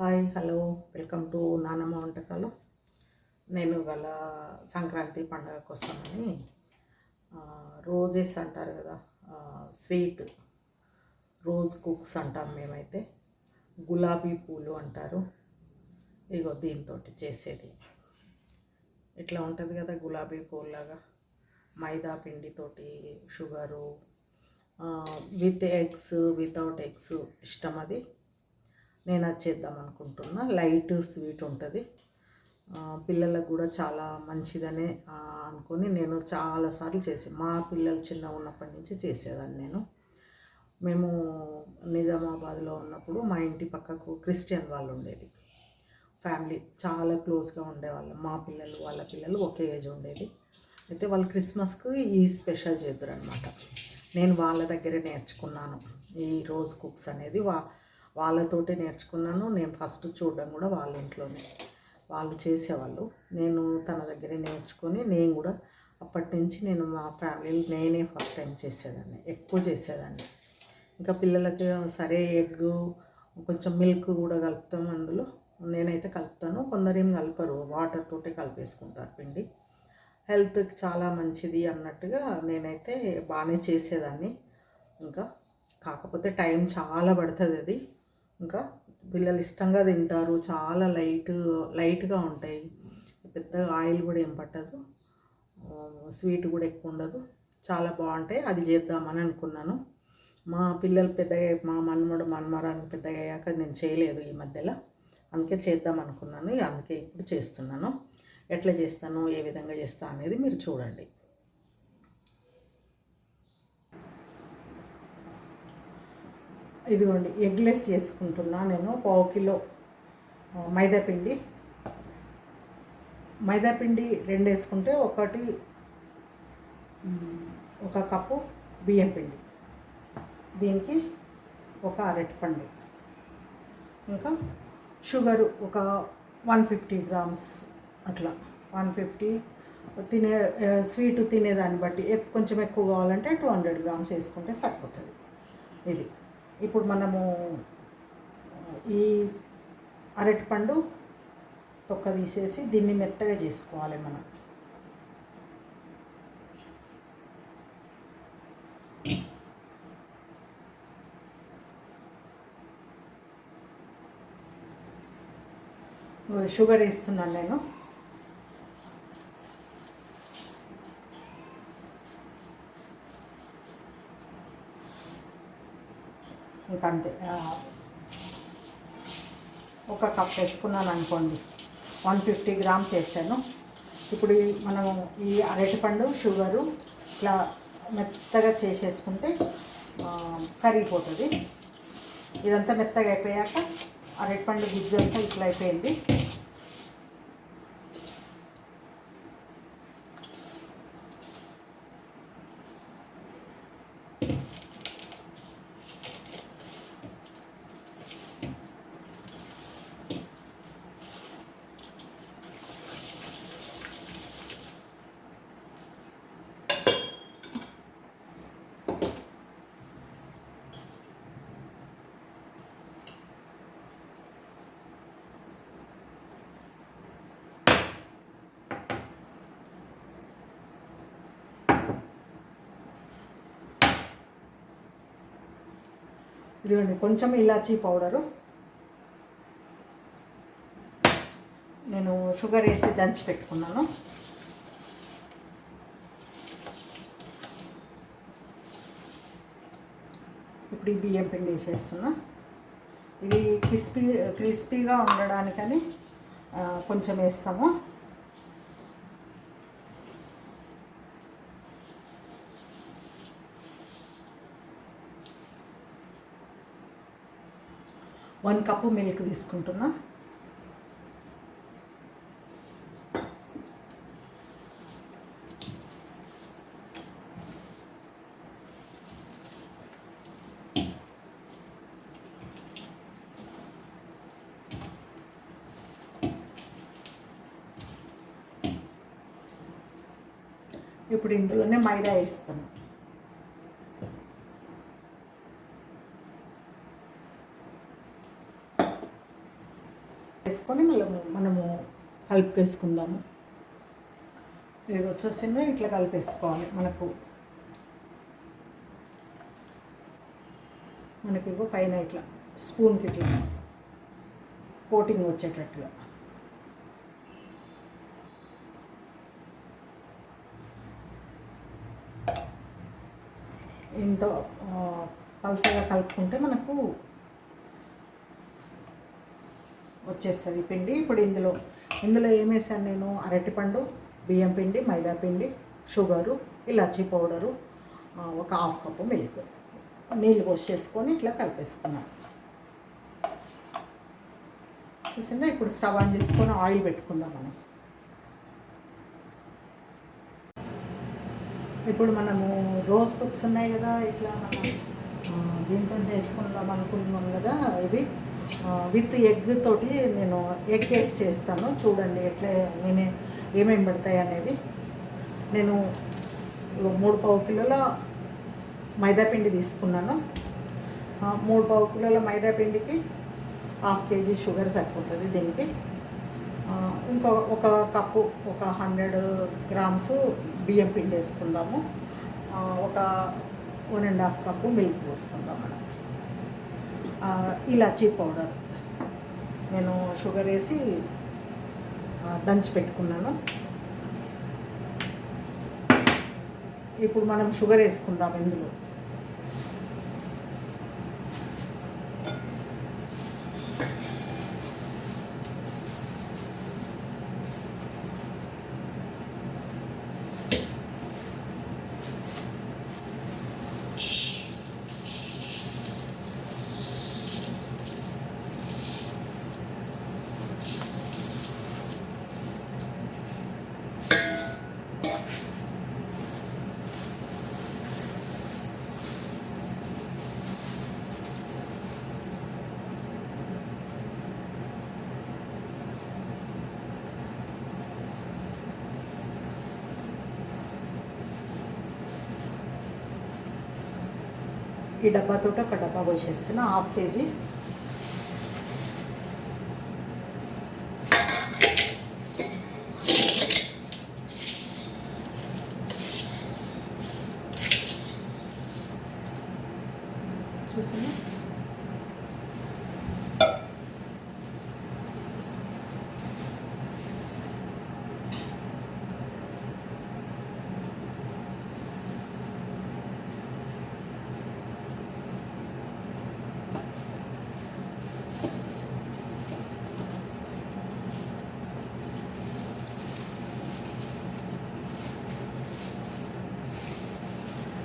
Hi hello welcome to నానమ్మ వంటకాలు. నేను ఇవాళ సంక్రాంతి పండగ కోసమని రోజెస్ అంటారు కదా స్వీట్ రోజ్ కుక్స్ అంటాం మేమైతే. గులాబీ పూలు అంటారు. ఇగో దీంతో చేసేది. ఇట్లా ఉంటుంది కదా గులాబీ పూల్లాగా. మైదా పిండితోటి sugar with eggs without eggs ఇష్టం అది. నేను అది చేద్దాం అనుకుంటున్నా. లైట్ స్వీట్ ఉంటుంది. పిల్లలకు కూడా చాలా మంచిదనే అనుకొని నేను చాలాసార్లు చేసి మా పిల్లలు చిన్న ఉన్నప్పటి నుంచి చేసేదాన్ని నేను. మేము నిజామాబాద్లో ఉన్నప్పుడు మా ఇంటి పక్కకు క్రిస్టియన్ వాళ్ళు ఉండేది. ఫ్యామిలీ చాలా క్లోజ్గా ఉండేవాళ్ళం. మా పిల్లలు వాళ్ళ పిల్లలు ఒకే ఏజ్ ఉండేది. అయితే వాళ్ళు క్రిస్మస్కి ఈ స్పెషల్ చేద్దరు అనమాట నేను వాళ్ళ దగ్గరే నేర్చుకున్నాను. ఈ రోజ్ కుక్స్ అనేది వా వాళ్ళతోటే నేర్చుకున్నాను. నేను ఫస్ట్ చూడడం కూడా వాళ్ళ ఇంట్లోనే. వాళ్ళు చేసేవాళ్ళు. నేను తన దగ్గరే నేర్చుకొని నేను కూడా అప్పటి నుంచి నేను మా ఫ్యామిలీలో నేనే ఫస్ట్ టైం చేసేదాన్ని. ఎక్కువ చేసేదాన్ని. ఇంకా పిల్లలకి సరే ఎగ్ కొంచెం మిల్క్ కూడా కలుపుతాం అందులో. నేనైతే కలుపుతాను. కొందరు ఏం కలపరు. వాటర్ తోటే కలిపేసుకుంటారు పిండి. హెల్త్కి చాలా మంచిది అన్నట్టుగా నేనైతే బాగానే చేసేదాన్ని. ఇంకా కాకపోతే టైం చాలా పడుతుంది అది. ఇంకా పిల్లలు ఇష్టంగా తింటారు. చాలా లైట్ లైట్గా ఉంటాయి. పెద్దగా ఆయిల్ కూడా ఏం పట్టదు. స్వీట్ కూడా ఎక్కువ ఉండదు. చాలా బాగుంటాయి. అది చేద్దామని అనుకున్నాను. మా పిల్లలు పెద్దగా మా మన్మడు మన్మరాన్ని పెద్దగా అయ్యాక నేను చేయలేదు ఈ మధ్యలో. అందుకే చేద్దాం అనుకున్నాను. అందుకే ఇప్పుడు చేస్తున్నాను. ఎట్లా చేస్తాను ఏ విధంగా చేస్తాను అనేది మీరు చూడండి. ఇదిగోండి ఎగ్లెస్ చేసుకుంటున్నా నేను పావు కిలో మైదాపిండి. మైదాపిండి రెండు వేసుకుంటే ఒకటి ఒక కప్పు బియ్యం పిండి. దీనికి ఒక అరటిపండు ఇంకా షుగరు ఒక వన్ ఫిఫ్టీ గ్రామ్స్ అట్లా. వన్ ఫిఫ్టీ తినే స్వీట్ తినేదాన్ని బట్టి కొంచెం ఎక్కువ కావాలంటే టూ హండ్రెడ్ గ్రామ్స్ వేసుకుంటే సరిపోతుంది. ఇది. ఇప్పుడు మనము ఈ అరటిపండు తొక్క తీసేసి దీన్ని మెత్తగా చేసుకోవాలి మనం. షుగర్ వేస్తున్నాను నేను. ఇంకా అంతే ఒక కప్ వేసుకున్నాను అనుకోండి వన్ ఫిఫ్టీ గ్రామ్స్ వేసాను ఇప్పుడు మనము ఈ అరటిపండు షుగరు ఇట్లా మెత్తగా చేసేసుకుంటే కరిగిపోతుంది. ఇదంతా మెత్తగా అయిపోయాక అరటిపండు గుజ్జు అంతా ఇట్లా అయిపోయింది. ఇదిగోండి కొంచెం ఇలాచీ పౌడరు. నేను షుగర్ వేసి దంచి పెట్టుకున్నాను. ఇప్పుడు ఈ బియ్యం పిండి వేసేస్తున్నా. ఇది క్రిస్పీ క్రిస్పీగా ఉండడానికని కొంచెం వేస్తాము. వన్ కప్పు మిల్క్ తీసుకుంటున్నా. ఇప్పుడు ఇందులోనే మైదా వేస్తాను. వేసుకొని మనము మనము కలిపేసుకుందాము ఇది వచ్చేసిందో ఇట్లా కలిపేసుకోవాలి మనకు. మనకి పైన ఇట్లా స్పూన్కి ఇట్లా కోటింగ్ వచ్చేటట్టుగా. ఇంత పలసగా కలుపుకుంటే మనకు వచ్చేస్తుంది పిండి. ఇప్పుడు ఇందులో ఇందులో ఏం వేసాను నేను? అరటిపండు బియ్యం పిండి మైదా పిండి షుగరు ఇలాచీ పౌడరు ఒక హాఫ్ కప్పు మిల్క్. నీళ్ళు పోసేసుకొని ఇట్లా కలిపేసుకున్నాను చూసిందా? ఇప్పుడు స్టవ్ ఆన్ చేసుకొని ఆయిల్ పెట్టుకుందాం మనం. ఇప్పుడు మనము రోజ్ కుక్స్ ఉన్నాయి కదా ఇట్లా మనం దీంతో చేసుకుందాం అనుకుంటున్నాం కదా ఇవి. విత్ ఎగ్ తోటి నేను ఎగ్ వేసి చేస్తాను. చూడండి ఎట్లా నేనే ఏమేమి పడతాయి అనేది. నేను మూడు పావు కిలోల మైదాపిండి తీసుకున్నాను. మూడు పావు కిలోల మైదాపిండికి హాఫ్ కేజీ షుగర్ సరిపోతుంది దీనికి. ఇంకో ఒక కప్పు ఒక హండ్రెడ్ గ్రామ్స్ బియ్యం పిండి వేసుకుందాము. ఒక one and half cup milk పోసుకుందాం మనం. ఇలాచీ పౌడర్. నేను షుగర్ వేసి దంచి పెట్టుకున్నాను. ఇప్పుడు మనం షుగర్ వేసుకుందాం ఇందులో. ఈ డబ్బాతో ఒక డబ్బా పోసేస్తున్నా హాఫ్ కేజీ చూస్తున్నా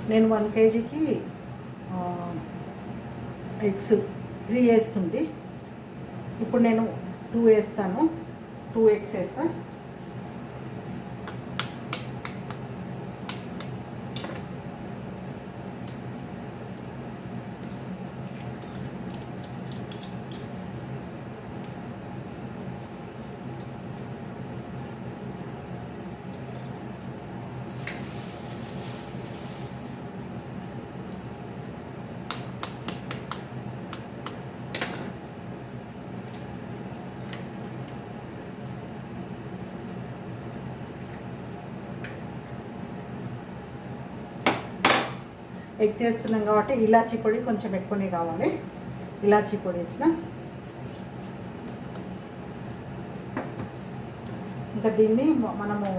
నేను వన్ కేజీకి ఎగ్స్ త్రీ వేస్తుంది ఇప్పుడు నేను టూ వేస్తాను టూ ఎగ్స్ వేస్తాను ఎగ్స్ వేస్తున్నాం కాబట్టి ఇలాచీ పొడి కొంచెం ఎక్కువనే కావాలి. ఇలాచీ పొడి వేసిన. ఇంకా దీన్ని మనము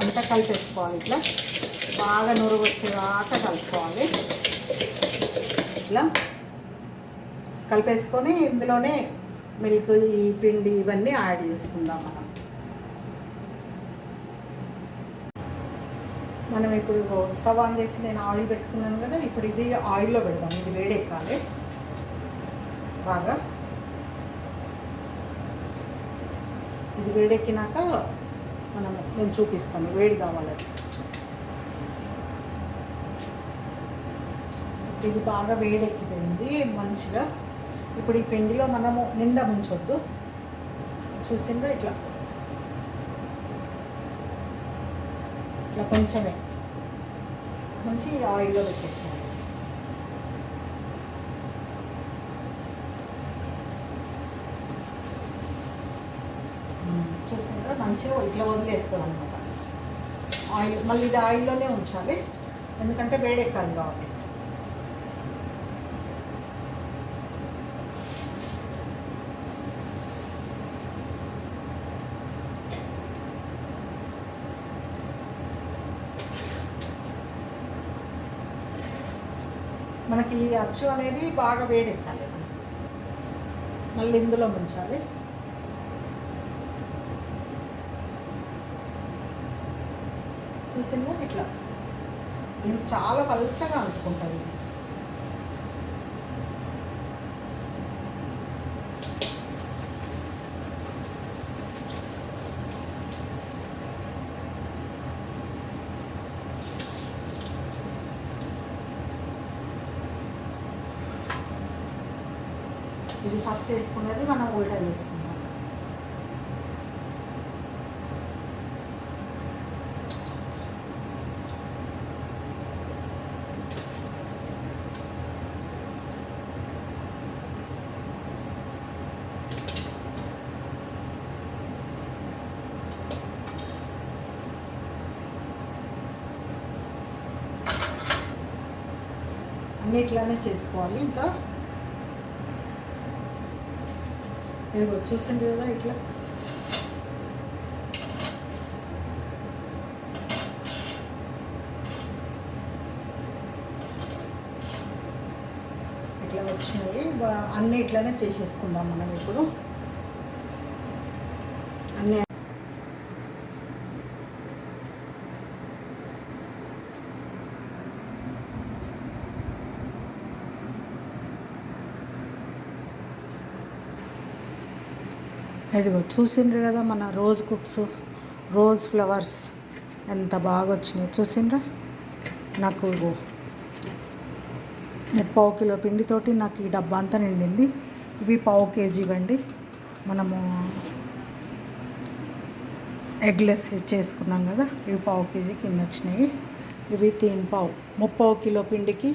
అంతా కలిపేసుకోవాలి ఇట్లా. బాగా నురుగు వచ్చేదాకా కలుపుకోవాలి. ఇట్లా కలిపేసుకొని ఇందులోనే మిల్క్ ఈ పిండి ఇవన్నీ యాడ్ చేసుకుందాం మనం. మనం ఇప్పుడు స్టవ్ ఆన్ చేసి నేను ఆయిల్ పెట్టుకున్నాను కదా ఇప్పుడు ఇది ఆయిల్లో పెడదాం ఇది వేడెక్కాలి. బాగా. ఇది వేడెక్కినాక మనం నేను చూపిస్తాను వేడి కావాలని ఇది బాగా వేడెక్కిపోయింది మంచిగా ఇప్పుడు ఈ పిండిలో మనము నిండా ముంచొద్దు. చూసిండ్రా ఇట్లా. ఇట్లా కొంచెమే. మంచి ఆయిల్లో పెట్టేసాను చూసిండ్రు? మంచిగా ఇట్లా వదిలేస్తుంది అనమాట ఆయిల్ మళ్ళీ ఇది ఆయిల్లోనే ఉంచాలి. ఎందుకంటే వేడెక్కాలి కాబట్టి. మనకి ఈ అచ్చు అనేది బాగా వేడెక్కాలి మళ్ళీ ఇందులో ముంచాలి. చూసిందా ఇట్లా. దీనికి చాలా పలసగా అనుకుంటుంది ఇది ఫస్ట్ వేసుకున్నది మనం ఉల్టా వేసుకుందాం అన్నిట్లానే చేసుకోవాలి. ఇంకా ఇది వచ్చేస్తుంది కదా ఇట్లా. ఇట్లా వచ్చినాయి. అన్నీ ఇట్లానే చేసేసుకుందాం మనం ఇప్పుడు అన్నీ ఇదిగో చూసిండ్రు కదా మన రోజ్ కుక్స్ రోజ్ ఫ్లవర్స్ ఎంత బాగా వచ్చినాయి. చూసిండ్రా? నాకు ఇగో ముప్పావు కిలో పిండితోటి నాకు ఈ డబ్బా అంతా నిండింది. ఇవి పావు కేజీ ఇవ్వండి. మనము ఎగ్లెస్ చేసుకున్నాం కదా ఇవి పావు కేజీకి కింద వచ్చినాయి. ఇవి తీన్ పావు ముప్పావు కిలో పిండికి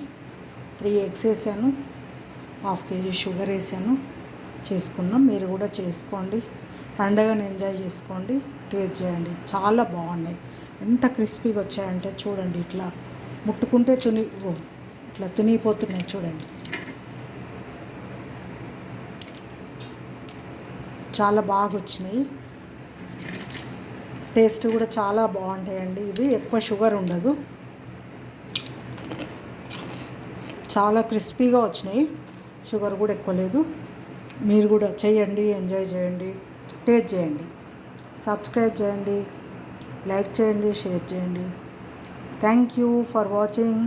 త్రీ ఎగ్స్ వేసాను హాఫ్ కేజీ షుగర్ వేసాను. చేసుకున్నాం. మీరు కూడా చేసుకోండి. పండగను ఎంజాయ్ చేసుకోండి. టేస్ట్ చేయండి. చాలా బాగున్నాయి. ఎంత క్రిస్పీగా వచ్చాయంటే చూడండి ఇట్లా ముట్టుకుంటే తుని ఇట్లా తునిగిపోతున్నాయి చూడండి. చాలా బాగా వచ్చినాయి. టేస్ట్ కూడా చాలా బాగుంటాయండి ఇవి. ఎక్కువ షుగర్ ఉండదు. చాలా క్రిస్పీగా వచ్చినాయి. షుగర్ కూడా ఎక్కువ లేదు. మీరు కూడా చేయండి ఎంజాయ్ చేయండి టేస్ట్ చేయండి. సబ్స్క్రైబ్ చేయండి లైక్ చేయండి షేర్ చేయండి. Thank you for watching.